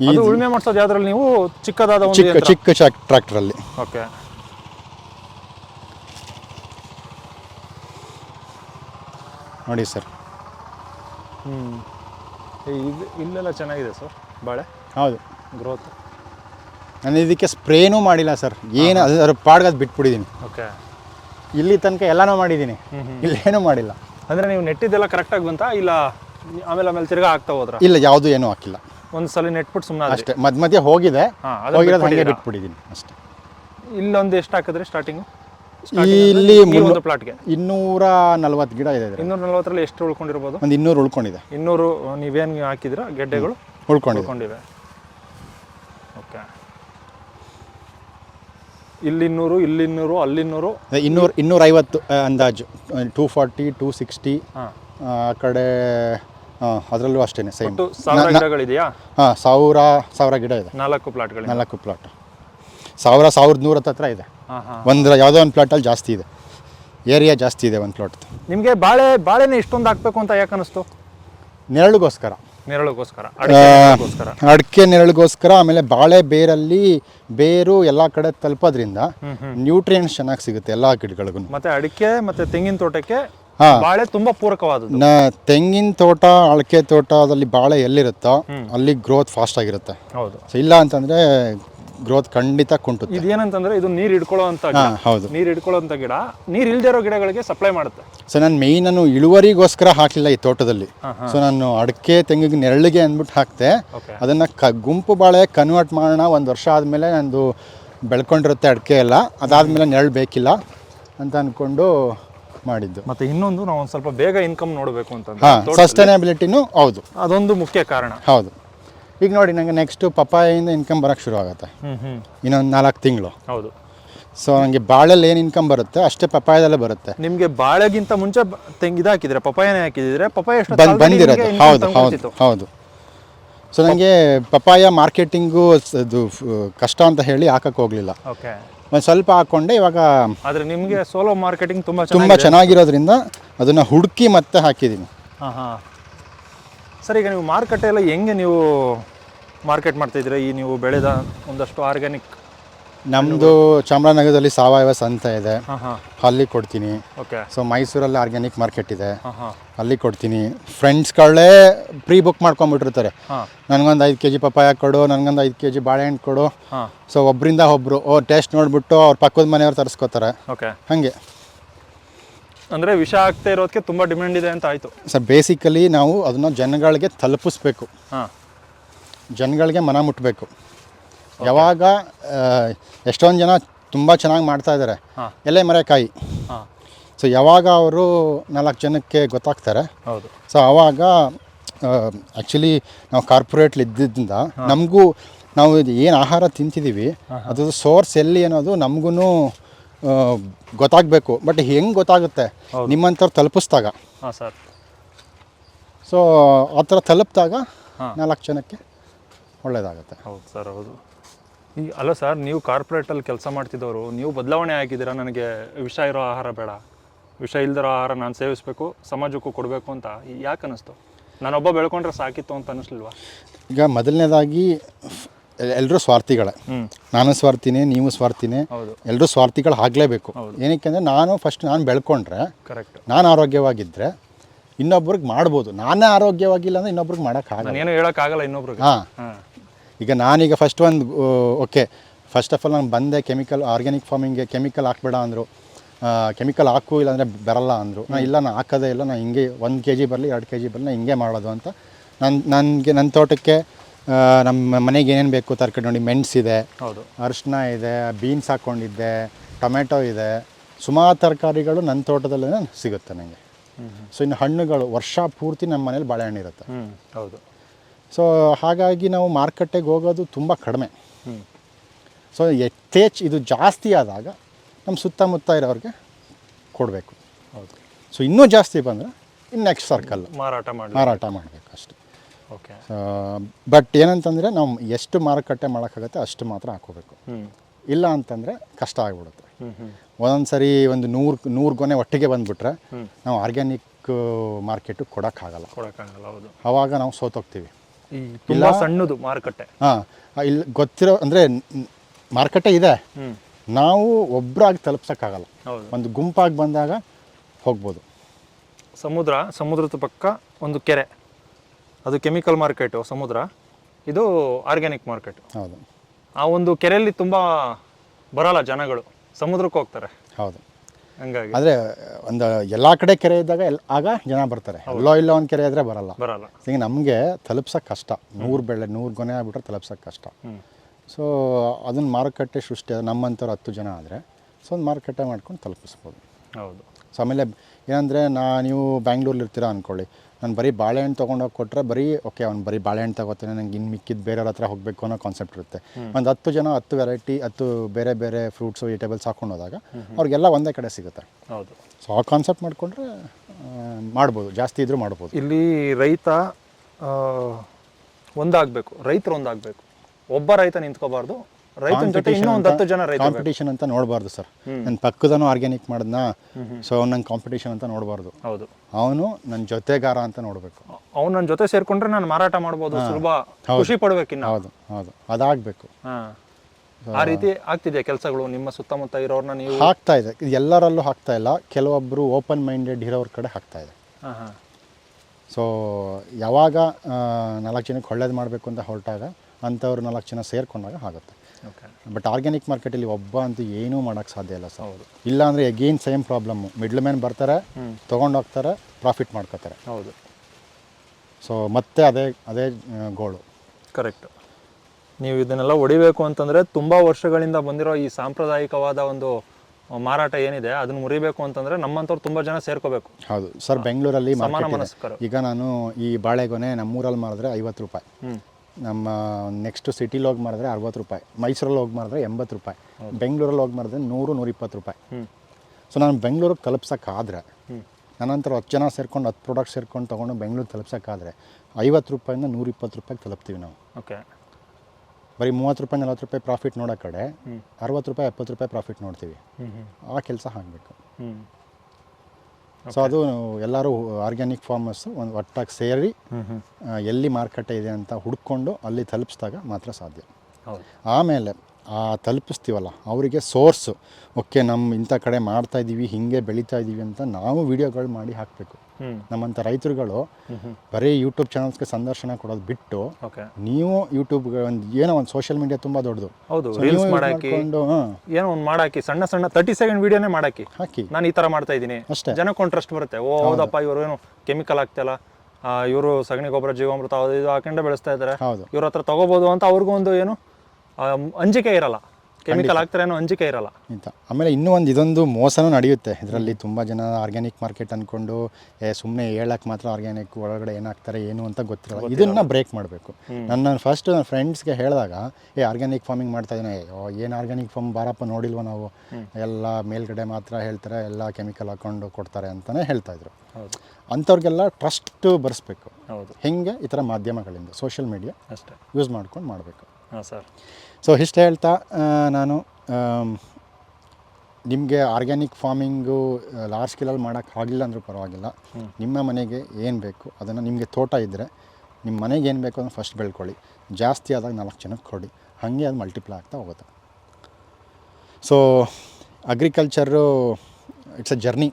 ಅದು ಉಳುಮೆ ಮಾಡಿಸೋದು ಯಾವ್ದ್ರಲ್ಲಿ ನೀವು? ಚಿಕ್ಕದಾದ ಒಂದು ಚಿಕ್ಕ ಚಿಕ್ಕ ಚಾಕ್ ಟ್ರ್ಯಾಕ್ಟ್ರಲ್ಲಿ ಓಕೆ. ನೋಡಿ ಸರ್. ಹ್ಮ್. ಏ, ಇದು ಇಲ್ಲೆಲ್ಲ ಚೆನ್ನಾಗಿದೆ ಸರ್ ಬಾಳೆ? ಹೌದು. ಗ್ರೋತ್ ನಾನು ಇದಕ್ಕೆ ಸ್ಪ್ರೇನೂ ಮಾಡಿಲ್ಲ ಸರ್. ಏನು ಅದರ ಪಾಡ್ಗೆ ಅದು ಬಿಟ್ಬಿಟ್ಟಿದ್ದೀನಿ. ಓಕೆ. ಇಲ್ಲಿ ತನಕ ಎಲ್ಲನೂ ಮಾಡಿದ್ದೀನಿ. ಹ್ಮ್ ಇಲ್ಲೇನೂ ಮಾಡಿಲ್ಲ. ಅಂದರೆ ನೀವು ನೆಟ್ಟಿದ್ದೆಲ್ಲ ಕರೆಕ್ಟಾಗಿ ಬಂತಾ ಇಲ್ಲ ಆಮೇಲೆ ಆಮೇಲೆ ತಿರ್ಗಾ ಆಗ್ತಾ ಹೋದ್ರ? ಇಲ್ಲ ಯಾವುದು ಏನೂ ಹಾಕಿಲ್ಲ. ಒಂದು ಸಲ ನೆಟ್ಬಿಟ್ಟು ಸುಮ್ಮನೆ ಅಷ್ಟೇ ಮಧ್ಯ ಮಧ್ಯೆ ಹೋಗಿದೆ. ಹೋಗಿರೋದು ಹಂಗೆ? ಬಿಟ್ಬಿಟ್ಟಿದ್ದೀನಿ ಅಷ್ಟೇ. ಇಲ್ಲೊಂದು ಎಷ್ಟು ಹಾಕಿದ್ರೆ ಸ್ಟಾರ್ಟಿಂಗು ಇಲ್ಲಿ ಈ ಮುನ್ನೂ- ಒಂದು ಪ್ಲಾಟ್ಗೆ ಇನ್ನೂರ ನಲ್ವತ್ತು ಗಿಡ ಇದೆ ಇದ್ರಲ್ಲಿ. ಇನ್ನೂರ ನಲ್ವತ್ತರಲ್ಲಿ ಎಷ್ಟು ಉಳ್ಕೊಂಡಿರ್ಬೋದು? ಒಂದು ಇನ್ನೂರು ಉಳ್ಕೊಂಡಿದೆ. ಇನ್ನೂರು ನೀವೇನು ಹಾಕಿದ್ರ? ಗೆಡ್ಡೆಗಳು? ಉಳ್ಕೊಂಡಿದೆ. ಉಳ್ಕೊಂಡಿವೆ. ಓಕೆ ಇಲ್ಲಿನ್ನೂರು ಇಲ್ಲಿ ಇನ್ನೂರು ಅಲ್ಲಿ ಇನ್ನೂರು ಇನ್ನೂರು ಇನ್ನೂರೈವತ್ತು ಆ, ಅಂದಾಜು. ಟೂ ಫಾರ್ಟಿ ಟೂ ಸಿಕ್ಸ್ಟಿ ಹಾಂ. ಆ ಕಡೆ ಅದರಲ್ಲೂ ಅಷ್ಟೇ ಸೇಮ್ ಒಟ್ಟು ಸಾವಿರ ಗಿಡಗಳಿದೆಯಾ? ಹಾಂ ಸಾವಿರ ಸಾವಿರ ಗಿಡ ಇದೆ. ನಾಲ್ಕು ಪ್ಲಾಟ್ಗಳು ನಾಲ್ಕು ಪ್ಲಾಟ್ ಸಾವಿರ ಸಾವಿರದ ನೂರ ಹತ್ರ ಇದೆ. ಹಾಂ ಹಾಂ. ಒಂದು ಯಾವುದೋ ಒಂದು ಪ್ಲಾಟಲ್ಲಿ ಜಾಸ್ತಿ ಇದೆ. ಏರಿಯಾ ಜಾಸ್ತಿ ಇದೆ ಒಂದು ಪ್ಲಾಟ್ ನಿಮಗೆ ಬಾಳೆ ಬಾಳೆನೇ ಇಷ್ಟೊಂದು ಹಾಕ್ಬೇಕು ಅಂತ ಯಾಕೆ ಅನಿಸ್ತು? ನೆರಳಿಗೋಸ್ಕರ. ನೆರಳಿಗೋಸ್ಕರ ಅಡಿಕೆ ನೆರಳಿಗೋಸ್ಕರ. ಆಮೇಲೆ ಬಾಳೆ ಬೇರಲ್ಲಿ ಬೇರು ಎಲ್ಲ ಕಡೆ ತಲುಪೋದ್ರಿಂದ ನ್ಯೂಟ್ರಿಯೆಂಟ್ಸ್ ಚೆನ್ನಾಗಿ ಸಿಗುತ್ತೆ ಎಲ್ಲ ಗಿಡಗಳಿಗೂ. ಮತ್ತೆ ಅಡಿಕೆ ಮತ್ತೆ ತೆಂಗಿನ ತೋಟಕ್ಕೆ. ಬಾಳೆ ತುಂಬಾ ಪೂರಕವಾದದ್ದು. ನ ತೆಂಗಿನ ತೋಟ ಅಳಕೆ ತೋಟದಲ್ಲಿ ಬಾಳೆ ಎಲ್ಲಿರುತ್ತೋ ಅಲ್ಲಿ ಗ್ರೋತ್ ಫಾಸ್ಟ್ ಆಗಿರುತ್ತೆ. ಹೌದು. ಇಲ್ಲ ಅಂತಂದ್ರೆ ಗ್ರೋತ್ ಖಂಡಿತ ಕುಂಟು ಇದೇನಂತಂದ್ರೆ ಇದು ನೀರು ಹಿಡ್ಕೊಳ್ಳೋ ಅಂತ ಹೌದು. ನೀರು ಹಿಡ್ಕೊಳ್ಳೋ ಅಂತ ಗಿಡ. ನೀರು ಇಲ್ದೇ ಇರೋ ಗಿಡಗಳಿಗೆ ಸಪ್ಲೈ ಮಾಡುತ್ತೆ. ಸೊ ನಾನು ಮೇಯ್ನ್ ನಾನು ಇಳುವರಿಗೋಸ್ಕರ ಹಾಕಲಿಲ್ಲ ಈ ತೋಟದಲ್ಲಿ. ಸೊ ನಾನು ಅಡಕೆ ತೆಂಗಿಗೆ ನೆರಳಿಗೆ ಅಂದ್ಬಿಟ್ಟು ಹಾಕ್ತೆ. ಅದನ್ನ ಅದನ್ನು ಕ ಗುಂಪು ಬಾಳೆ ಕನ್ವರ್ಟ್ ಮಾಡೋಣ. ಒಂದು ವರ್ಷ ಆದಮೇಲೆ ನಂದು ಬೆಳ್ಕೊಂಡಿರುತ್ತೆ ಅಡಿಕೆ ಎಲ್ಲ. ಅದಾದಮೇಲೆ ನೆರಳು ಬೇಕಿಲ್ಲ ಅಂತ ಅಂದ್ಕೊಂಡು ಮಾಡಿದ್ದು. ಮತ್ತೆ ಇನ್ನೊಂದು ನಾವು ಒಂದು ಸ್ವಲ್ಪ ಬೇಗ ಇನ್ಕಮ್ ನೋಡಬೇಕು ಹಾಂ ಸಸ್ಟೈನಬಿಲಿಟಿನೂ ಹೌದು. ಅದೊಂದು ಮುಖ್ಯ ಕಾರಣ. ಹೌದು. ಈಗ ನೋಡಿ ನನಗೆ ನೆಕ್ಸ್ಟ್ ಪಪ್ಪಾಯಿಂದ ಇನ್ಕಮ್ ಬರೋಕ್ಕೆ ಶುರು ಆಗುತ್ತೆ. ಇನ್ನೊಂದು ನಾಲ್ಕು ತಿಂಗಳು. ಹೌದು. ಸೊ ನನಗೆ ಬಾಳೆಲ್ಲಿ ಏನು ಇನ್ಕಮ್ ಬರುತ್ತೆ ಅಷ್ಟೇ ಪಪ್ಪಾಯದಲ್ಲೇ ಬರುತ್ತೆ. ನಿಮಗೆ ಬಾಳೆಗಿಂತ ಮುಂಚೆ ತೆಂಗಿದ ಹಾಕಿದ್ರೆ ಪಪ್ಪಾಯನೇ ಹಾಕಿದ್ರೆ ಪಪಾಯ ಎಷ್ಟು ಬಂದಿರೋದು. ಹೌದು ಹೌದು ಹೌದು. ಸೊ ನನಗೆ ಪಪ್ಪಾಯ ಮಾರ್ಕೆಟಿಂಗು ಅದು ಕಷ್ಟ ಅಂತ ಹೇಳಿ ಹಾಕಕ್ಕೆ ಹೋಗಲಿಲ್ಲ. ಓಕೆ ಒಂದು ಸ್ವಲ್ಪ ಹಾಕ್ಕೊಂಡೆ ಇವಾಗ ಆದರೆ ನಿಮಗೆ ಸೋಲೋ ಮಾರ್ಕೆಟಿಂಗ್ ತುಂಬ ತುಂಬ ಚೆನ್ನಾಗಿ ಚೆನ್ನಾಗಿರೋದ್ರಿಂದ ಅದನ್ನು ಹುಡುಕಿ ಮತ್ತೆ ಹಾಕಿದ್ದೀನಿ ಹಾಂ ಹಾಂ. ಸರ್ ಈಗ ನೀವು ಮಾರುಕಟ್ಟೆ ಎಲ್ಲ ಹೆಂಗೆ ನೀವು ಮಾರ್ಕೆಟ್ ಮಾಡ್ತಾಯಿದ್ರೆ ಈ ನೀವು ಬೆಳೆದ ಒಂದಷ್ಟು ಆರ್ಗ್ಯಾನಿಕ್ ನಮ್ಮದು ಚಾಮರಾಜನಗರದಲ್ಲಿ ಸಾವಯವ ಸಂತೆ ಇದೆ. ಅಲ್ಲಿ ಕೊಡ್ತೀನಿ. ಸೊ ಮೈಸೂರಲ್ಲಿ ಆರ್ಗ್ಯಾನಿಕ್ ಮಾರ್ಕೆಟ್ ಇದೆ. ಅಲ್ಲಿ ಕೊಡ್ತೀನಿ. ಫ್ರೆಂಡ್ಸ್ಗಳೇ ಪ್ರೀ ಬುಕ್ ಮಾಡ್ಕೊಂಡ್ಬಿಟ್ಟಿರ್ತಾರೆ ನನಗೊಂದು ಐದು ಕೆ ಜಿ ಪಪ್ಪಾಯ ಕೊಡು ನನಗೊಂದು ಐದು ಕೆ ಜಿ ಬಾಳೆಹಣ್ಣು ಕೊಡು. ಸೊ ಒಬ್ಬರಿಂದ ಒಬ್ಬರು ಓ ಟೇಸ್ಟ್ ನೋಡಿಬಿಟ್ಟು ಅವ್ರ ಪಕ್ಕದ ಮನೆಯವ್ರು ತರಿಸ್ಕೋತಾರೆ. ಹಾಗೆ. ಅಂದರೆ ವಿಷ ಆಗ್ತಾ ಇರೋದಕ್ಕೆ ತುಂಬ ಡಿಮ್ಯಾಂಡ್ ಇದೆ ಅಂತ ಆಯಿತು. ಸರ್ ಬೇಸಿಕಲಿ ನಾವು ಅದನ್ನ ಜನಗಳಿಗೆ ತಲುಪಿಸ್ಬೇಕು. ಜನಗಳಿಗೆ ಮನ ಮುಟ್ಟಬೇಕು ಯಾವಾಗ ಎಷ್ಟೊಂದು ಜನ ತುಂಬ ಚೆನ್ನಾಗಿ ಮಾಡ್ತಾ ಇದ್ದಾರೆ. ಎಲೆ ಮರೆಕಾಯಿ. ಸೊ ಯಾವಾಗ ಅವರು ನಾಲ್ಕು ಜನಕ್ಕೆ ಗೊತ್ತಾಗ್ತಾರೆ. ಸೊ ಆವಾಗ ಆ್ಯಕ್ಚುಲಿ ನಾವು ಕಾರ್ಪೊರೇಟ್ಲಿ ಇದ್ದಿದ್ದರಿಂದ ನಮಗೂ ನಾವು ಏನು ಆಹಾರ ತಿಂತಿದ್ದೀವಿ ಅದು ಸೋರ್ಸ್ ಎಲ್ಲಿ ಅನ್ನೋದು ನಮಗೂ ಗೊತ್ತಾಗಬೇಕು. ಬಟ್ ಹೆಂಗೆ ಗೊತ್ತಾಗುತ್ತೆ? ನಿಮ್ಮಂಥವ್ರು ತಲುಪಿಸ್ದಾಗ. ಸೊ ಆ ಥರ ತಲುಪಿದಾಗ ನಾಲ್ಕು ಜನಕ್ಕೆ ಒಳ್ಳೆಯದಾಗುತ್ತೆ ಹೌದು ಸರ್ ಹೌದು. ಈ ಅಲ್ಲ ಸರ್ ನೀವು ಕಾರ್ಪೊರೇಟಲ್ಲಿ ಕೆಲಸ ಮಾಡ್ತಿದ್ದವರು ನೀವು ಬದಲಾವಣೆ ಆಗಿದ್ದೀರಾ? ನನಗೆ ವಿಷ ಇರೋ ಆಹಾರ ಬೇಡ. ವಿಷ ಇಲ್ದಿರೋ ಆಹಾರ ನಾನು ಸೇವಿಸಬೇಕು ಸಮಾಜಕ್ಕೂ ಕೊಡಬೇಕು ಅಂತ ಯಾಕೆ ಅನ್ನಿಸ್ತು? ನಾನೊಬ್ಬ ಬೆಳ್ಕೊಂಡ್ರೆ ಸಾಕಿತ್ತು ಅಂತ ಅನ್ನಿಸ್ಲಿಲ್ವಾ? ಈಗ ಮೊದಲನೇದಾಗಿ ಎಲ್ಲರೂ ಸ್ವಾರ್ಥಿಗಳೇ. ಹ್ಞೂ ನಾನು ಸ್ವಾರ್ಥಿನೇ ನೀವು ಸ್ವಾರ್ಥಿನೇ ಹೌದು. ಎಲ್ಲರೂ ಸ್ವಾರ್ಥಿಗಳು ಆಗಲೇಬೇಕು ಏನಕ್ಕೆ ಅಂದರೆ ನಾನು ಫಸ್ಟ್ ನಾನು ಬೆಳ್ಕೊಂಡ್ರೆ ಕರೆಕ್ಟ್ ನಾನು ಆರೋಗ್ಯವಾಗಿದ್ದರೆ ಇನ್ನೊಬ್ರಿಗೆ ಮಾಡ್ಬೋದು. ನಾನೇ ಆರೋಗ್ಯವಾಗಿಲ್ಲ ಅಂದರೆ ಇನ್ನೊಬ್ರಿಗೆ ಮಾಡೋಕ್ಕಾಗಲ್ಲ ನಾನೇನು ಹೇಳೋಕ್ಕಾಗಲ್ಲ ಇನ್ನೊಬ್ರಿಗೆ. ಹಾಂ. ಹಾಂ. ಈಗ ನಾನೀಗ ಫಸ್ಟ್ ಒಂದು ಓಕೆ ಫಸ್ಟ್ ಆಫ್ ಆಲ್ ನಾನು ಬಂದೆ ಕೆಮಿಕಲ್ ಆರ್ಗ್ಯಾನಿಕ್ ಫಾರ್ಮಿಂಗ್ಗೆ ಕೆಮಿಕಲ್ ಹಾಕ್ಬೇಡ ಅಂದರು. ಕೆಮಿಕಲ್ ಹಾಕು ಇಲ್ಲಾಂದರೆ ಬರಲ್ಲ ಅಂದರು. ನಾನು ಇಲ್ಲ ನಾನು ಹಾಕೋದೇ ಇಲ್ಲ ನಾನು ಹಿಂಗೆ ಒಂದು ಕೆ ಜಿ ಬರಲಿ ಎರಡು ಕೆ ಜಿ ಬರಲಿ ಹಿಂಗೆ ಮಾಡೋದು ಅಂತ. ನನ್ನ ನನಗೆ ನನ್ನ ತೋಟಕ್ಕೆ ನಮ್ಮ ಮನೆಗೆ ಏನೇನು ಬೇಕು ತರಕಾರಿ ನೋಡಿ ಮೆಣ್ಸು ಹೌದು. ಅರಿಶಿನ ಇದೆ ಬೀನ್ಸ್ ಹಾಕ್ಕೊಂಡಿದ್ದೆ ಟೊಮೆಟೊ ಇದೆ. ಸುಮಾರು ತರಕಾರಿಗಳು ನನ್ನ ತೋಟದಲ್ಲೇ ಸಿಗುತ್ತೆ ನನಗೆ ಸೊ ಇನ್ನು ಹಣ್ಣುಗಳು ವರ್ಷ ಪೂರ್ತಿ ನಮ್ಮ ಮನೇಲಿ ಬಾಳೆಹಣ್ಣು ಇರುತ್ತೆ. ಹೌದು. ಸೊ ಹಾಗಾಗಿ ನಾವು ಮಾರ್ಕೆಟಿಗೆ ಹೋಗೋದು ತುಂಬ ಕಡಿಮೆ. ಸೊ ಯಥೇಚ್ ಇದು ಜಾಸ್ತಿ ಆದಾಗ ನಮ್ಮ ಸುತ್ತಮುತ್ತ ಇರೋರಿಗೆ ಕೊಡಬೇಕು. ಹೌದು. ಸೊ ಇನ್ನೂ ಜಾಸ್ತಿ ಬಂದರೆ ಇನ್ನು ನೆಕ್ಸ್ಟ್ ಸರ್ಕಲ್ ಮಾರಾಟ ಮಾಡಿ ಮಾರಾಟ ಮಾಡಬೇಕು ಅಷ್ಟೆ. ಓಕೆ. ಬಟ್ ಏನಂತಂದರೆ ನಾವು ಎಷ್ಟು ಮಾರುಕಟ್ಟೆ ಮಾಡೋಕ್ಕಾಗತ್ತೆ ಅಷ್ಟು ಮಾತ್ರ ಹಾಕೋಬೇಕು ಇಲ್ಲ ಅಂತಂದರೆ ಕಷ್ಟ ಆಗಿಬಿಡುತ್ತೆ. ಒಂದೊಂದು ಸರಿ ಒಂದು ನೂರು ನೂರು ಗೊನೆ ಒಟ್ಟಿಗೆ ಬಂದ್ಬಿಟ್ರೆ ನಾವು ಆರ್ಗ್ಯಾನಿಕ್ ಮಾರ್ಕೆಟು ಕೊಡೋಕ್ಕಾಗಲ್ಲ. ಕೊಡೋಕ್ಕಾಗಲ್ಲ ಹೌದು. ಆವಾಗ ನಾವು ಸೋತೋಗ್ತೀವಿ. ಇಲ್ಲ. ಸಣ್ಣದು ಮಾರುಕಟ್ಟೆ. ಹಾಂ ಇಲ್ಲಿ ಗೊತ್ತಿರೋ ಅಂದರೆ ಮಾರುಕಟ್ಟೆ ಇದೆ. ನಾವು ಒಬ್ಬರಾಗಿ ತಲುಪ್ಸೋಕ್ಕಾಗಲ್ಲ. ಒಂದು ಗುಂಪಾಗಿ ಬಂದಾಗ ಹೋಗ್ಬೋದು. ಸಮುದ್ರ ಸಮುದ್ರದ ಪಕ್ಕ ಒಂದು ಕೆರೆ. ಅದು ಕೆಮಿಕಲ್ ಮಾರ್ಕೆಟು ಸಮುದ್ರ. ಇದು ಆರ್ಗ್ಯಾನಿಕ್ ಮಾರ್ಕೆಟ್ ಹೌದು. ಆ ಒಂದು ಕೆರೆಯಲ್ಲಿ ತುಂಬ ಬರಲ್ಲ ಜನಗಳು. ಸಮುದ್ರಕ್ಕೆ ಹೋಗ್ತಾರೆ. ಹೌದು. ಹಂಗಾಗಿ. ಆದರೆ ಒಂದು ಎಲ್ಲ ಕಡೆ ಕೆರೆ ಇದ್ದಾಗ ಎಲ್ ಆಗ ಜನ ಬರ್ತಾರೆ. ಎಲ್ಲೋ ಇಲ್ಲೋ ಒಂದು ಕೆರೆ ಇದ್ದರೆ ಬರಲ್ಲ. ಬರಲ್ಲ. ಈಗ ನಮಗೆ ತಲುಪ್ಸೋಕ್ಕೆ ಕಷ್ಟ. ನೂರು ಬೆಳೆ ನೂರು ಗೊನೆ ಆಗ್ಬಿಟ್ರೆ ತಲುಪ್ಸೋಕೆ ಕಷ್ಟ. ಸೊ ಅದನ್ನು ಮಾರುಕಟ್ಟೆ ಸೃಷ್ಟಿ ನಮ್ಮಂಥವ್ರು ಹತ್ತು ಜನ ಆದರೆ ಸೊ ಒಂದು ಮಾರುಕಟ್ಟೆ ಮಾಡ್ಕೊಂಡು ತಲುಪಿಸ್ಬೋದು. ಹೌದು. ಸೊ ಆಮೇಲೆ ಏನಂದರೆ ನಾ ನೀವು ಬ್ಯಾಂಗ್ಳೂರಲ್ಲಿ ಇರ್ತೀರಾ ಅಂದ್ಕೊಳ್ಳಿ ನಾನು ಬರೀ ಬಾಳೆಹಣ್ಣು ತೊಗೊಂಡೋಗಿ ಕೊಟ್ಟರೆ ಬರೀ ಓಕೆ ಅವ್ನು ಬರೀ ಬಾಳೆಹಣ್ಣು ತಗೋತಾನೆ ನಂಗೆ ಇನ್ನು ಮಿಕ್ಕಿದ್ದು ಬೇರೆಯವ್ರ ಹತ್ರ ಹೋಗಬೇಕು ಅನ್ನೋ ಕಾನ್ಸೆಪ್ಟ್ ಇರುತ್ತೆ. ಒಂದು ಹತ್ತು ಜನ ಹತ್ತು ವೆರೈಟಿ ಹತ್ತು ಬೇರೆ ಬೇರೆ ಫ್ರೂಟ್ಸು ವೆಜಿಟೇಬಲ್ಸ್ ಹಾಕೊಂಡು ಹೋದಾಗ ಅವ್ರಿಗೆಲ್ಲ ಒಂದೇ ಕಡೆ ಸಿಗುತ್ತೆ. ಹೌದು. ಸೊ ಆ ಕಾನ್ಸೆಪ್ಟ್ ಮಾಡಿಕೊಂಡ್ರೆ ಮಾಡ್ಬೋದು ಜಾಸ್ತಿ ಇದ್ರೂ ಮಾಡ್ಬೋದು. ಇಲ್ಲಿ ರೈತ ಒಂದಾಗಬೇಕು. ರೈತರು ಒಂದಾಗಬೇಕು. ಒಬ್ಬ ರೈತ ನಿಂತ್ಕೋಬಾರ್ದು ರೈತನ ಜೊತೆ ಇನ್ನೂ ಒಂದು ಹತ್ತು ಜನ ರೈತ ಕಾಂಪಿಟೇಷನ್ ಅಂತ ನೋಡಬಾರ್ದು ಸರ್. ನನ್ನ ಪಕ್ಕದನು ಆರ್ಗ್ಯಾನಿಕ್ ಮಾಡಿದ್ನ ಸೊ ನಂಗೆ ಕಾಂಪಿಟೇಷನ್ ಅಂತ ನೋಡಬಾರ್ದು. ಹೌದು. ಅವನು ನನ್ನ ಜೊತೆಗಾರ ಅಂತ ನೋಡಬೇಕು. ಅವ್ನು ನನ್ನ ಜೊತೆ ಸೇರ್ಕೊಂಡ್ರೆ ನಾನು ಮಾರಾಟ ಮಾಡ್ಬೋದು ಸುಲಭ. ಖುಷಿ ಪಡ್ಬೇಕಿನ್ನ ಹೌದು ಹೌದು. ಅದಾಗಬೇಕು. ಆ ರೀತಿ ಆಗ್ತಿದೆ ಕೆಲಸಗಳು ನಿಮ್ಮ ಸುತ್ತಮುತ್ತ ಇರೋರ್ನ ನೀವು ಹಾಕ್ತಾ ಇದೆ. ಎಲ್ಲರಲ್ಲೂ ಹಾಕ್ತಾ ಇಲ್ಲ. ಕೆಲವೊಬ್ಬರು ಓಪನ್ ಮೈಂಡೆಡ್ ಇರೋರ ಕಡೆ ಹಾಕ್ತಾ ಇದೆ. ಸೊ ಯಾವಾಗ ನಾಲ್ಕು ಜನಕ್ಕೆ ಒಳ್ಳೇದು ಮಾಡಬೇಕು ಅಂತ ಹೊರಟಾಗ ಅಂಥವ್ರು ನಾಲ್ಕು ಜನ ಸೇರ್ಕೊಂಡಾಗ ಆಗುತ್ತೆ. ಬಟ್ ಆರ್ಗ್ಯಾನಿಕ್ ಮಾರ್ಕೆಟಲ್ಲಿ ಒಬ್ಬ ಅಂತೂ ಏನೂ ಮಾಡೋಕ್ಕೆ ಸಾಧ್ಯ ಇಲ್ಲ ಸರ್. ಹೌದು. ಇಲ್ಲ ಅಂದರೆ again same problem middle man ಬರ್ತಾರೆ. ತೊಗೊಂಡೋಗ್ತಾರೆ ಪ್ರಾಫಿಟ್ ಮಾಡ್ಕೋತಾರೆ. ಹೌದು. ಸೊ ಮತ್ತೆ ಅದೇ ಅದೇ ಗೋಳು. ಕರೆಕ್ಟ್ ನೀವು ಇದನ್ನೆಲ್ಲ ಹೊಡಿಬೇಕು ಅಂತಂದರೆ ತುಂಬ ವರ್ಷಗಳಿಂದ ಬಂದಿರೋ ಈ ಸಾಂಪ್ರದಾಯಿಕವಾದ ಒಂದು ಮಾರಾಟ ಏನಿದೆ ಅದನ್ನು ಮುರಿಬೇಕು ಅಂತಂದ್ರೆ ನಮ್ಮಂಥವ್ರು ತುಂಬ ಜನ ಸೇರ್ಕೋಬೇಕು. ಹೌದು. ಸರ್ ಬೆಂಗಳೂರಲ್ಲಿ ಈಗ ನಾನು ಈ ಬಾಳೆಗೊನೆ ನಮ್ಮೂರಲ್ಲಿ ಮಾರಿದ್ರೆ ಐವತ್ತು ರೂಪಾಯಿ. ನಮ್ಮ ನೆಕ್ಸ್ಟ್ ಸಿಟಿಲಿ ಹೋಗಿ ಮಾಡಿದ್ರೆ ಅರವತ್ತು ರೂಪಾಯಿ ಮೈಸೂರಲ್ಲಿ ಹೋಗಿ ಮಾಡಿದ್ರೆ ಎಂಬತ್ತು ರೂಪಾಯಿ ಬೆಂಗಳೂರಲ್ಲಿ ಹೋಗಿ ಮಾಡಿದ್ರೆ ನೂರು ನೂರಿಪ್ಪತ್ತು ರೂಪಾಯಿ. ಸೊ ನಾನು ಬೆಂಗಳೂರಿಗೆ ತಲುಪ್ಸೋಕ್ಕಾದ್ರೆ ನಾನಂತರ ಹತ್ತು ಜನ ಸೇರ್ಕೊಂಡು ಹತ್ತು ಪ್ರಾಡಕ್ಟ್ ಸೇರ್ಕೊಂಡು ತೊಗೊಂಡು ಬೆಂಗಳೂರು ತಲುಪ್ಸೋಕ್ಕಾದ್ರೆ ಐವತ್ತು ರೂಪಾಯಿಂದ ನೂರಿಪ್ಪತ್ತು ರೂಪಾಯಿಗೆ ತಲುಪ್ತೀವಿ ನಾವು. ಓಕೆ. ಬರೀ ಮೂವತ್ತು ರೂಪಾಯಿ ನಲ್ವತ್ತು ರೂಪಾಯಿ ಪ್ರಾಫಿಟ್ ನೋಡೋ ಕಡೆ ಅರವತ್ತು ರೂಪಾಯಿ ಎಪ್ಪತ್ತು ರೂಪಾಯಿ ಪ್ರಾಫಿಟ್ ನೋಡ್ತೀವಿ. ಆ ಕೆಲಸ ಆಗಬೇಕು. ಸೊ ಅದು ಎಲ್ಲರೂ ಆರ್ಗ್ಯಾನಿಕ್ ಫಾರ್ಮರ್ಸ್ ಒಂದು ಒಟ್ಟಾಗಿ ಸೇರಿ ಎಲ್ಲಿ ಮಾರುಕಟ್ಟೆ ಇದೆ ಅಂತ ಹುಡ್ಕೊಂಡು ಅಲ್ಲಿ ತಲುಪಿಸಿದಾಗ ಮಾತ್ರ ಸಾಧ್ಯ. ಆಮೇಲೆ ಆ ತಲುಪಿಸ್ತೀವಲ್ಲ ಅವರಿಗೆ ಸೋರ್ಸು ಓಕೆ ನಮ್ಮ ಇಂಥ ಕಡೆ ಮಾಡ್ತಾ ಇದ್ದೀವಿ ಹೀಗೆ ಬೆಳೀತಾ ಇದ್ದೀವಿ ಅಂತ ನಾವು ವಿಡಿಯೋಗಳು ಮಾಡಿ ಹಾಕಬೇಕು. ನಮ್ಮಂಥ ರೈತರುಗಳು ಬರೀ ಯೂಟ್ಯೂಬ್ ಚಾನಲ್ಸ್ಗೆ ಸಂದರ್ಶನ ಕೊಡೋದು ಬಿಟ್ಟು ನೀವು ಯೂಟ್ಯೂಬ್ ಒಂದು ಏನೋ ಒಂದು ಸೋಷಿಯಲ್ ಮೀಡಿಯಾ ತುಂಬ ದೊಡ್ಡದು. ಹೌದು ರೀಲ್ಸ್ ಮಾಡಾಕಿ ಏನೋ ಒಂದು ಮಾಡಾಕಿ ಸಣ್ಣ ಸಣ್ಣ ತರ್ಟಿ ಸೆಕೆಂಡ್ ವಿಡಿಯೋನೇ ಮಾಡಾಕಿ. ಹಾಕಿ. ನಾನು ಈ ತರ ಮಾಡ್ತಾ ಇದ್ದೀನಿ. ಅಷ್ಟೇ. ಜನಕ್ಕೆ ಟ್ರಸ್ಟ್ ಬರುತ್ತೆ. ಓ ಹೌದಪ್ಪ ಇವರು ಏನು ಕೆಮಿಕಲ್ ಹಾಕ್ತಲ್ಲ ಇವರು ಸಗಣಿ ಗೊಬ್ಬರ ಜೀವಾಮೃತ ಅದು ಇದು ಹಾಕೊಂಡೆ ಬೆಳೆಸ್ತಾ ಇದ್ದಾರೆ ಹೌದು. ಇವ್ರ ಹತ್ರ ತಗೋಬಹುದು ಅಂತ ಅವ್ರಿಗೂ ಒಂದು ಏನು ಅಂಜಿಕೆ ಇರಲ್ಲ. ಕೆಮಿಕಲ್ ಹಾಕ್ತಾರೆ ಅನ್ನೋ ಅಂಜಿಕೆ ಇರಲ್ಲ. ಅಂತ ಆಮೇಲೆ ಇನ್ನೂ ಒಂದು ಇದೊಂದು ಮೋಸನೂ ನಡೆಯುತ್ತೆ. ಇದರಲ್ಲಿ ತುಂಬ ಜನ ಆರ್ಗ್ಯಾನಿಕ್ ಮಾರ್ಕೆಟ್ ಅಂದ್ಕೊಂಡು ಏ ಸುಮ್ಮನೆ ಹೇಳಕ್ಕೆ ಮಾತ್ರ ಆರ್ಗ್ಯಾನಿಕ್ ಒಳಗಡೆ ಏನಾಗ್ತಾರೆ ಏನು ಅಂತ ಗೊತ್ತಿರಲ್ಲ. ಇದನ್ನು ಬ್ರೇಕ್ ಮಾಡಬೇಕು. ನನ್ನ ಫಸ್ಟ್ ನನ್ನ ಫ್ರೆಂಡ್ಸ್ಗೆ ಹೇಳಿದಾಗ ಏ ಆರ್ಗ್ಯಾನಿಕ್ ಫಾರ್ಮಿಂಗ್ ಮಾಡ್ತಾ ಇದ್ದಾನೆ ಏನು ಆರ್ಗ್ಯಾನಿಕ್ ಫಾರ್ಮ್ ಬಾರಪ್ಪ ನೋಡಿಲ್ವ ನಾವು? ಎಲ್ಲ ಮೇಲ್ಗಡೆ ಮಾತ್ರ ಹೇಳ್ತಾರೆ ಎಲ್ಲ ಕೆಮಿಕಲ್ ಹಾಕೊಂಡು ಕೊಡ್ತಾರೆ ಅಂತಲೇ ಹೇಳ್ತಾಯಿದ್ರು ಅಂಥವ್ರಿಗೆಲ್ಲ ಟ್ರಸ್ಟ್ ಬರೆಸ್ಬೇಕು. ಹೌದು. ಹೆಂಗೆ? ಈ ಥರ ಮಾಧ್ಯಮಗಳಿಂದ ಸೋಷಿಯಲ್ ಮೀಡಿಯಾ ಅಷ್ಟೇ. ಯೂಸ್ ಮಾಡ್ಕೊಂಡು ಮಾಡಬೇಕು. ಹಾಂ ಸರ್. ಸೊ ಇಷ್ಟು ಹೇಳ್ತಾ ನಾನು ನಿಮಗೆ ಆರ್ಗ್ಯಾನಿಕ್ ಫಾರ್ಮಿಂಗು ಲಾರ್ಜ್ ಸ್ಕೇಲಲ್ಲಿ ಮಾಡೋಕ್ಕೆ ಆಗಲಿಲ್ಲ ಅಂದರೂ ಪರವಾಗಿಲ್ಲ. ನಿಮ್ಮ ಮನೆಗೆ ಏನು ಬೇಕು ಅದನ್ನು ನಿಮಗೆ ತೋಟ ಇದ್ದರೆ ನಿಮ್ಮ ಮನೆಗೆ ಏನು ಬೇಕು ಅದನ್ನು ಫಸ್ಟ್ ಬೆಳ್ಕೊಳ್ಳಿ. ಜಾಸ್ತಿ ಆದಾಗ ನಾಲ್ಕು ಜನಕ್ಕೆ ಕೊಡಿ. ಹಾಗೆ ಅದು ಮಲ್ಟಿಪ್ಲೈ ಆಗ್ತಾ ಹೋಗುತ್ತೆ. So agriculture it's a journey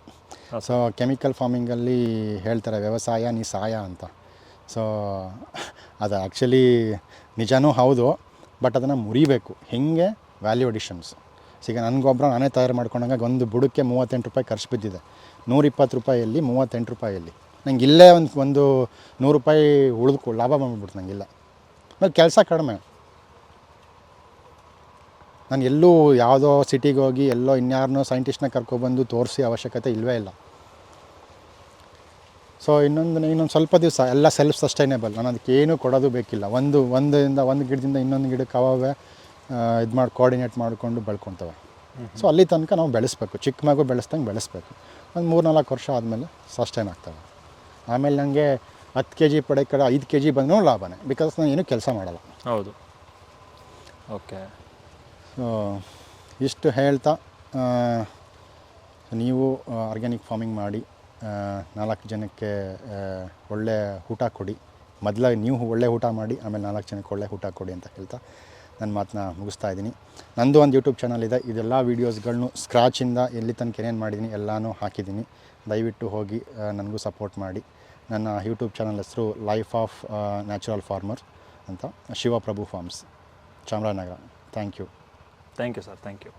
so chemical ಫಾರ್ಮಿಂಗಲ್ಲಿ ಹೇಳ್ತಾರೆ ವ್ಯವಸಾಯ ನೀ ಸಾಯ ಅಂತ. ಸೊ [laughs] ಅದು ಆ್ಯಕ್ಚುಲಿ ನಿಜನೂ ಹೌದು. ಬಟ್ ಅದನ್ನು ಮುರಿಬೇಕು. ಹೆಂಗೆ ವ್ಯಾಲ್ಯೂ ಅಡಿಷನ್ಸ್ ಈಗ ನನ್ನ ಗೊಬ್ಬರ ನಾನೇ ತಯಾರು ಮಾಡ್ಕೊಂಡಾಗ ಒಂದು ಬುಡಕ್ಕೆ ಮೂವತ್ತೆಂಟು ರೂಪಾಯಿ ಖರ್ಚು ಬಿದ್ದಿದೆ. ನೂರಿಪ್ಪತ್ತು ರೂಪಾಯಲ್ಲಿ ಮೂವತ್ತೆಂಟು ರೂಪಾಯಲ್ಲಿ ನಂಗೆ ಇಲ್ಲೇ ಒಂದು ಒಂದು ನೂರು ರೂಪಾಯಿ ಉಳಿದು ಲಾಭ ಬಂದ್ಬಿಡ್ತು ನಂಗಿಲ್ಲ ಮತ್ತು ಕೆಲಸ ಕಡಿಮೆ. ನಾನು ಎಲ್ಲೂ ಯಾವುದೋ ಸಿಟಿಗೆ ಹೋಗಿ ಎಲ್ಲೋ ಇನ್ಯಾರನ್ನೋ ಸೈಂಟಿಸ್ಟ್ನ ಕರ್ಕೊಬಂದು ತೋರಿಸಿ ಅವಶ್ಯಕತೆ ಇಲ್ಲವೇ ಇಲ್ಲ. ಸೊ ಇನ್ನೊಂದು ಇನ್ನೊಂದು ಸ್ವಲ್ಪ ದಿವಸ ಎಲ್ಲ ಸೆಲ್ಫ್ ಸಸ್ಟೈನೇಬಲ್ ನಾನು ಅದಕ್ಕೆ ಏನೂ ಕೊಡೋದು ಬೇಕಿಲ್ಲ. ಒಂದು ಒಂದರಿಂದ ಒಂದು ಗಿಡದಿಂದ ಇನ್ನೊಂದು ಗಿಡಕ್ಕೆ ಅವಾವೆ ಇದು ಮಾಡಿ ಕೋಆರ್ಡಿನೇಟ್ ಮಾಡಿಕೊಂಡು ಬೆಳ್ಕೊತವೆ ಸೊ ಅಲ್ಲಿ ತನಕ ನಾವು ಬೆಳೆಸ್ಬೇಕು. ಚಿಕ್ಕ ಮಗು ಬೆಳೆಸ್ದಂಗೆ ಬೆಳೆಸ್ಬೇಕು. ಒಂದು ಮೂರು ನಾಲ್ಕು ವರ್ಷ ಆದಮೇಲೆ ಸಸ್ಟೈನ್ ಆಗ್ತವೆ. ಆಮೇಲೆ ನನಗೆ ಹತ್ತು ಕೆ ಜಿ ಪಡೆ ಕಡೆ ಐದು ಕೆ ಜಿ ಬಂದರೂ ಲಾಭನೇ. ಬಿಕಾಸ್ ನಾನು ಏನೂ ಕೆಲಸ ಮಾಡಲ್ಲ. ಹೌದು. ಓಕೆ. ಸೊ ಇಷ್ಟು ಹೇಳ್ತಾ ನೀವು ಆರ್ಗ್ಯಾನಿಕ್ ಫಾರ್ಮಿಂಗ್ ಮಾಡಿ ನಾಲ್ಕು ಜನಕ್ಕೆ ಒಳ್ಳೆಯ ಒಳ್ಳೆ ಊಟ ಕೊಡಿ. ಮೊದಲ ನೀವು ಒಳ್ಳೆ ಊಟ ಮಾಡಿ, ಆಮೇಲೆ ನಾಲ್ಕು ಜನಕ್ಕೆ ಒಳ್ಳೆ ಊಟ ಕೊಡಿ ಅಂತ ಹೇಳ್ತಾ ನನ್ನ ಮಾತನ್ನ ಮುಗಿಸ್ತಾ ಇದ್ದೀನಿ. ನಂದು ಒಂದು ಯೂಟ್ಯೂಬ್ ಚಾನಲ್ ಇದೆ. ಇದೆಲ್ಲ ವೀಡಿಯೋಸ್ಗಳನ್ನು ಸ್ಕ್ರಾಚಿಂದ ಎಲ್ಲಿ ತನಕ ಏನೇನು ಮಾಡಿದ್ದೀನಿ ಎಲ್ಲನೂ ಹಾಕಿದ್ದೀನಿ ದಯವಿಟ್ಟು ಹೋಗಿ ನನಗೂ ಸಪೋರ್ಟ್ ಮಾಡಿ. ನನ್ನ ಯೂಟ್ಯೂಬ್ ಚಾನಲ್ ಹೆಸರು ಲೈಫ್ ಆಫ್ ನ್ಯಾಚುರಲ್ ಫಾರ್ಮರ್ ಅಂತ, Shivaprabhu farms Chamarajanagar. Thank you thank you sir thank you